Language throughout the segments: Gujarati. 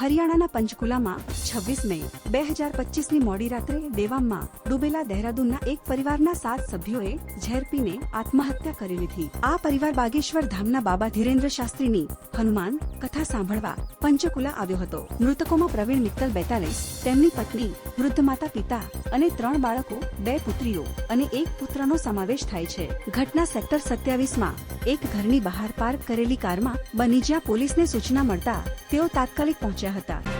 હરિયાણાના પંચકુલામાં છવ્વીસ મે બે હજાર પચીસની મોડી રાત્રે દેવામાં ડૂબેલા દહેરાદૂનના એક પરિવારના સાત સભ્યોએ ઝેર પીને આત્મહત્યા કરી લીધી. આ પરિવાર બાગેશ્વર ધામના બાબા ધીરેન્દ્ર શાસ્ત્રીની હનુમાન કથા સાંભળવા પંચકુલા આવ્યો હતો. મૃતકોમાં પ્રવીણ મિત્તલ બેતાલીસ, તેમની પત્ની વૃદ્ધ માતા પિતા અને ત્રણ બાળકો, બે પુત્રીઓ અને એક પુત્રનો સમાવેશ થાય છે. ઘટના સેક્ટર સત્યાવીસમાં એક ઘરની બહાર પાર્ક કરેલી કારમાં બની જ્યાં પોલીસને સૂચના મળતા તેઓ તાત્કાલિક પહોંચ્યા હતા.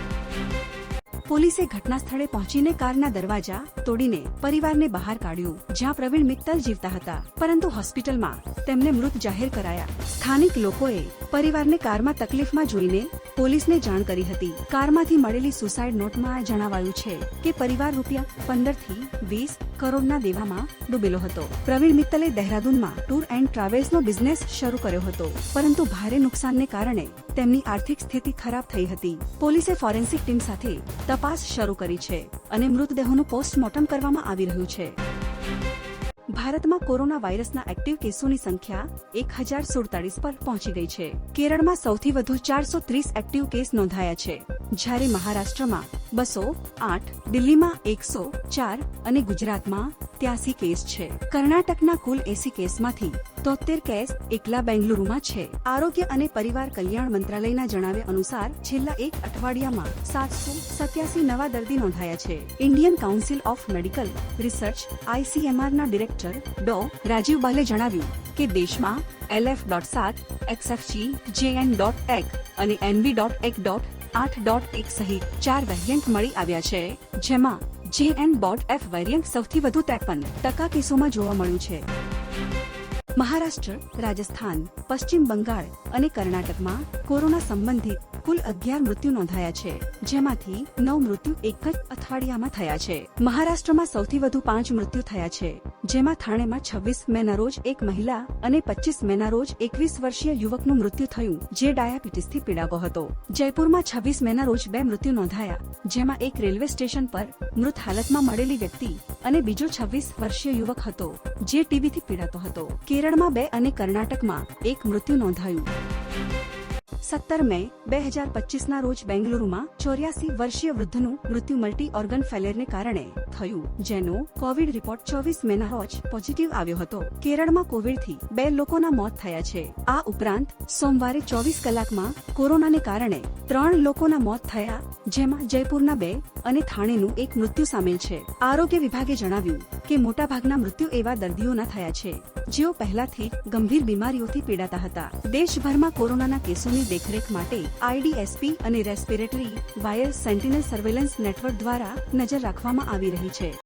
પોલીસે ઘટના સ્થળે પહોંચીને કારના દરવાજા તોડીને પરિવારને બહાર કાઢ્યું, જ્યાં પ્રવીણ મિત્તલ જીવતા હતા. પરંતુ હોસ્પિટલમાં તેમને મૃત જાહેર કરાયા. સ્થાનિક લોકોએ પરિવારને કારમાં તકલીફમાં જોઈને પોલીસને જાણ કરી હતી. કારમાંથી મળેલી સુસાઇડ નોટમાં જણાવાયું છે કે પરિવાર રૂપિયા પંદરથી વીસ કરોડના દેવામાં ડૂબેલો હતો. પ્રવીણ મિત્તલે દહેરાદૂનમાં ટૂર એન્ડ ટ્રાવેલ્સનો બિઝનેસ શરૂ કર્યો હતો, પરંતુ ભારે નુકસાનને કારણે તેમની આર્થિક સ્થિતિ ખરાબ થઈ હતી. પોલીસે ફોરેન્સિક ટીમ સાથે તપાસ શરૂ કરી છે અને મૃતદેહોનું પોસ્ટમોર્ટમ કરવામાં આવી રહ્યું છે. ભારતમાં કોરોના વાયરસના એક્ટિવ કેસોની સંખ્યા એક હજાર સુડતાલીસ પર પહોંચી ગઈ છે. કેરળમાં સૌથી વધુ ચારસો ત્રીસ એક્ટિવ કેસ નોંધાયા છે. જ્યારે મહારાષ્ટ્રમાં બસો, આઠ, દિલ્હીમાં એકસો, ચાર અને ગુજરાતમાં ત્યાસી કેસ છે. કર્ણાટકના કુલ એસી કેસમાંથી તોતેર કેસ એકલા બેંગલુરુમાં છે. આરોગ્ય અને પરિવાર કલ્યાણ મંત્રાલયના જણાવ્યા અનુસાર છેલ્લા એક અઠવાડિયામાં સાતસો સત્યાસી નવા દર્દી નોંધાયા છે. Indian council of medical research આઈસીએમઆરના director ડો. રાજીવ બાલે જણાવ્યું કે દેશમાં એલએફ ડોટ સાત એક્સએફજી જેએન ડોટ એક અને એનવી ડોટ એક ડોટ આઠ ડોટ એક સહિત ચાર વેરિયન્ટ મળી આવ્યા છે, જેમાં જે એન બોટ એફ વેરિયન્ટ સૌથી વધુ ત્રેપન ટકા કેસોમાં જોવા મળ્યું છે. મહારાષ્ટ્ર, રાજસ્થાન, પશ્ચિમ બંગાળ અને કર્ણાટકમાં કોરોના સંબંધિત કુલ અગિયાર મૃત્યુ નોંધાયા છે, જેમાંથી નવ મૃત્યુ એક જ અઠવાડિયામાં થયા છે. મહારાષ્ટ્રમાં સૌથી વધુ પાંચ મૃત્યુ થયા છે, જેમાં થાણેમાં છવ્વીસ મેના રોજ એક મહિલા અને પચીસ મેના રોજ એકવીસ વર્ષીય યુવકનું મૃત્યુ થયું, જે ડાયાબિટીસથી પીડાતો હતો. જયપુરમાં છવ્વીસ મેના રોજ બે મૃત્યુ નોંધાયા, જેમાં એક રેલવે સ્ટેશન પર મૃત હાલતમાં મળેલી વ્યક્તિ અને બીજો છવ્વીસ વર્ષીય યુવક હતો, જે ટીબીથી પીડાતો હતો. કેરળમાં બે અને કર્ણાટકમાં એક મૃત્યુ નોંધાયું. સત્તર મે બે હજાર પચીસના રોજ બેંગલુરુમાં ચોર્યાસી વર્ષીય વૃદ્ધનું મૃત્યુ મલ્ટી ઓર્ગન ફેલિયરને કારણે થયું, જેનો કોવિડ રિપોર્ટ ચોવીસ મેના રોજ પોઝિટિવ આવ્યો હતો. કેરળમાં કોવિડથી બે લોકોના મોત થયા છે. આ ઉપરાંત, સોમવારે ચોવીસ કલાકમાં કોરોનાને કારણે ત્રણ લોકોના મોત થયા, જેમાં જયપુરના બે અને થાણેનું એક મૃત્યુ સામેલ છે. આરોગ્ય વિભાગે જણાવ્યું કે મોટાભાગના મૃત્યુ એવા દર્દીઓના થયા છે. જેઓ પહેલાથી ગંભીર બીમારીઓથી પીડાતા હતા. દેશભરમાં કોરોનાના કેસોની દેખરેખ માટે આઈડીએસપી અને respiratory virus sentinel surveillance network દ્વારા નજર રાખવામાં આવી રહી છે.